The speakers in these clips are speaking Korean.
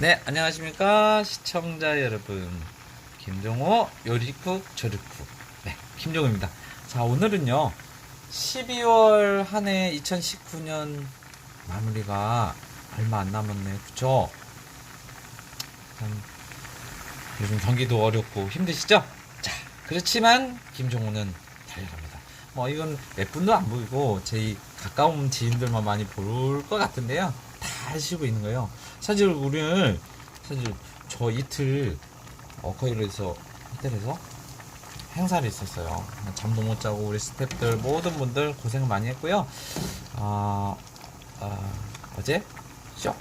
네, 안녕하십니까 시청자 여러분. 김종호 요리쿡 조리쿡. 네, 김종호입니다. 자, 오늘은요. 12월 한 해 2019년 마무리가 얼마 안 남았네요. 참, 요즘 경기도 어렵고 힘드시죠? 자, 그렇지만 김종호는 달려갑니다. 뭐 이건 몇 분도 안 보이고 제 가까운 지인들만 많이 볼 것 같은데요. 다 쉬고 있는 거예요. 사실 우리는 사실 저 이틀 어커이로에서 호텔에서 행사를 있었어요. 잠도 못 자고 우리 스태프들 모든 분들 고생 많이 했고요. 아, 아, 어제 쇼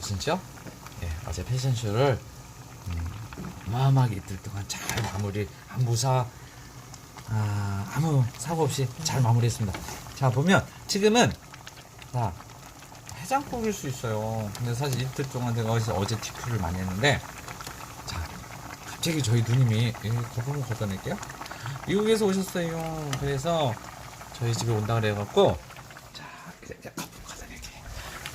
무슨 쇼? 예, 어제 패션쇼를 음, 어마어마하게 이틀 동안 잘 마무리 안 무사 아, 아무 사고 없이 잘 마무리했습니다. 자 보면 지금은 자 해장국일 수 있어요. 근데 사실 이틀 동안 제가 어제, 어제 티크를 많이 했는데 자 갑자기 저희 누님이 예, 거품 걷어낼게요. 미국에서 오셨어요. 그래서 저희 집에 온다 그래갖고 자 이제 거품 걷어낼게.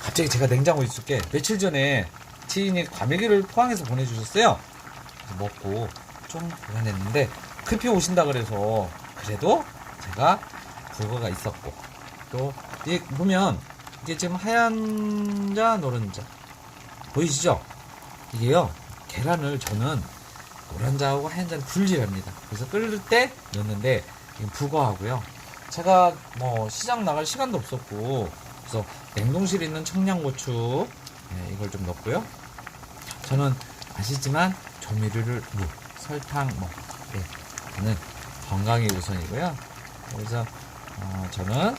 갑자기 제가 냉장고에 있을게 며칠 전에 지인이 과메기를 포항에서 보내주셨어요. 먹고 좀 불안했는데 급히 오신다 그래서 그래도 제가 그거가 있었고 또 이 보면 이게 지금 하얀 자 노른자 보이시죠? 이게요 계란을 저는 노란 자하고 하얀 자를 분리합니다. 그래서 끓일 때 넣는데 부거하고요. 제가 뭐 시장 나갈 시간도 없었고 그래서 냉동실에 있는 청양고추 네, 이걸 좀 넣고요. 저는 아시지만 조미료를 무, 설탕 뭐 네, 저는 건강이 우선이고요. 그래서 어, 저는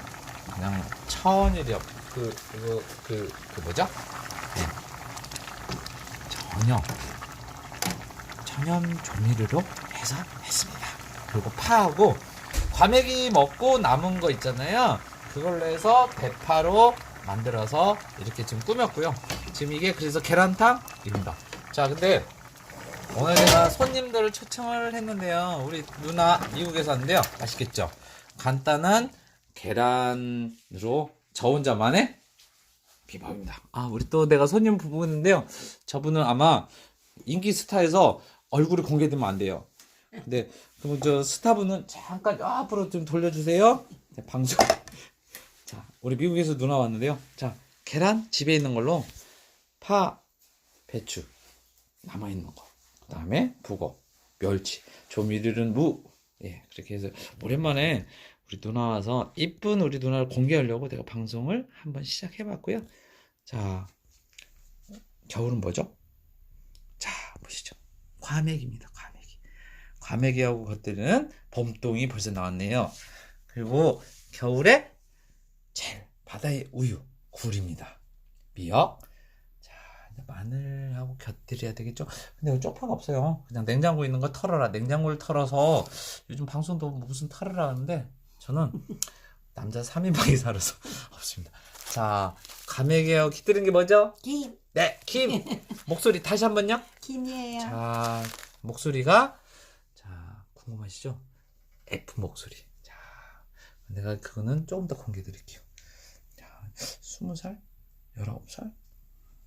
그냥 천일염 그 그거 그, 그 뭐죠? 네. 전혀 천연 조미료로 해서 했습니다. 그리고 파하고 과메기 먹고 남은 거 있잖아요. 그걸로 해서 대파로 만들어서 이렇게 지금 꾸몄고요. 지금 이게 그래서 계란탕입니다. 자, 근데 오늘 제가 손님들을 초청을 했는데요. 우리 누나 미국에서 왔는데요. 아시겠죠? 간단한 계란으로 저 혼자만의 비법입니다. 아, 우리 또 내가 손님 부부인데요. 저분은 아마 인기 스타에서 얼굴이 공개되면 안 돼요. 근데 그럼 저 스타분은 잠깐 앞으로 좀 돌려주세요. 네, 방송. 자, 우리 미국에서 누나 왔는데요. 자, 계란 집에 있는 걸로 파, 배추 남아 있는 거. 그다음에 북어, 멸치, 조미료는 무. 예, 그렇게 해서 오랜만에 우리 누나 와서 이쁜 우리 누나를 공개하려고 내가 방송을 한번 시작해봤고요. 자, 겨울은 뭐죠? 자, 보시죠. 과메기입니다. 과메기. 과메기하고 겉들은 봄동이 벌써 나왔네요. 그리고 겨울에 제일 바다의 우유, 굴입니다. 미역. 자, 마늘하고 곁들여야 되겠죠? 근데 이거 쪽파가 없어요. 그냥 냉장고에 있는 거 털어라. 냉장고를 털어서 요즘 방송도 무슨 털으라 하는데 저는 남자 3인방이 살아서 없습니다. 자, 과메기하고 깃들인 게 뭐죠? 김, 네, 김. 목소리 다시 한 번요. 김이에요. 자, 목소리가 자, 궁금하시죠? F 목소리. 자, 내가 그거는 조금 더 공개 드릴게요. 자, 20살? 19살?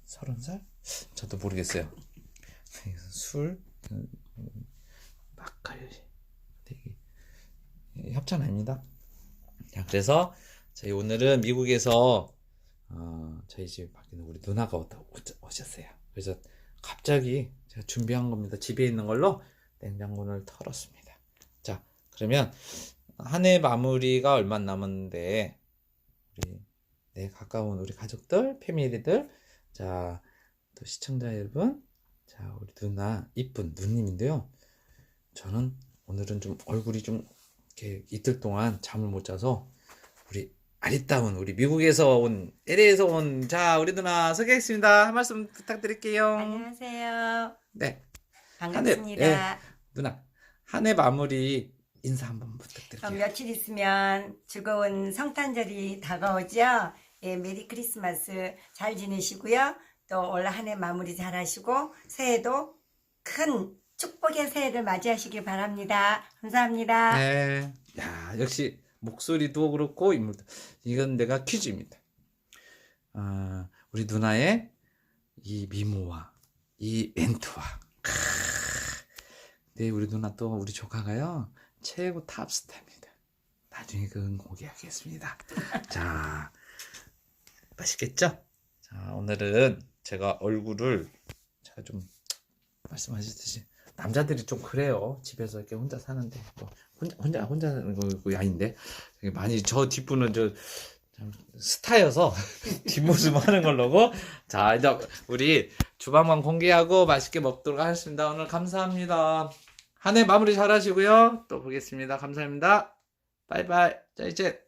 30살? 저도 모르겠어요. 술, 음, 막걸리. 되게 협찬 아닙니다. 자, 그래서 저희 오늘은 미국에서 어, 저희 집 밖에 있는 우리 누나가 오다- 오- 오셨어요. 그래서 갑자기 제가 준비한 겁니다. 집에 있는 걸로 냉장고를 털었습니다. 자, 그러면 한 해 마무리가 얼마 안 남았는데 우리 내 가까운 우리 가족들, 패밀리들, 자, 또 시청자 여러분, 자, 우리 누나 이쁜 누님인데요. 저는 오늘은 좀 얼굴이 좀 이렇게 이틀 동안 잠을 못 자서 우리 아리따운 우리 미국에서 온 LA에서 온 자 우리 누나 소개했습니다. 한 말씀 부탁드릴게요. 안녕하세요. 네 반갑습니다. 예. 누나 한 해 마무리 인사 한번 그럼 부탁드릴게요. 며칠 있으면 즐거운 성탄절이 다가오죠. 예, 메리 크리스마스 잘 지내시고요. 또 올 한 해 마무리 잘 하시고 새해도 큰 축복의 새해를 맞이하시길 바랍니다. 감사합니다. 네, 야 역시 목소리도 그렇고 인물도 이건 내가 퀴즈입니다. 아 우리 누나의 이 미모와 이 멘트와 크으. 네 우리 누나 또 우리 조카가요 최고 탑스타입니다. 나중에 그건 공개하겠습니다. 자 맛있겠죠? 자 오늘은 제가 얼굴을 제가 좀 말씀하셨듯이 남자들이 좀 그래요. 집에서 이렇게 혼자 사는데 뭐 혼자 혼자 혼자 사는 거 아닌데 되게 많이 저 뒷분은 저참 스타여서 뒷모습 하는 걸로고 자 이제 우리 주방만 공개하고 맛있게 먹도록 하겠습니다. 오늘 감사합니다. 한 해 마무리 잘 하시고요. 또 보겠습니다. 감사합니다. 바이바이. 자 이제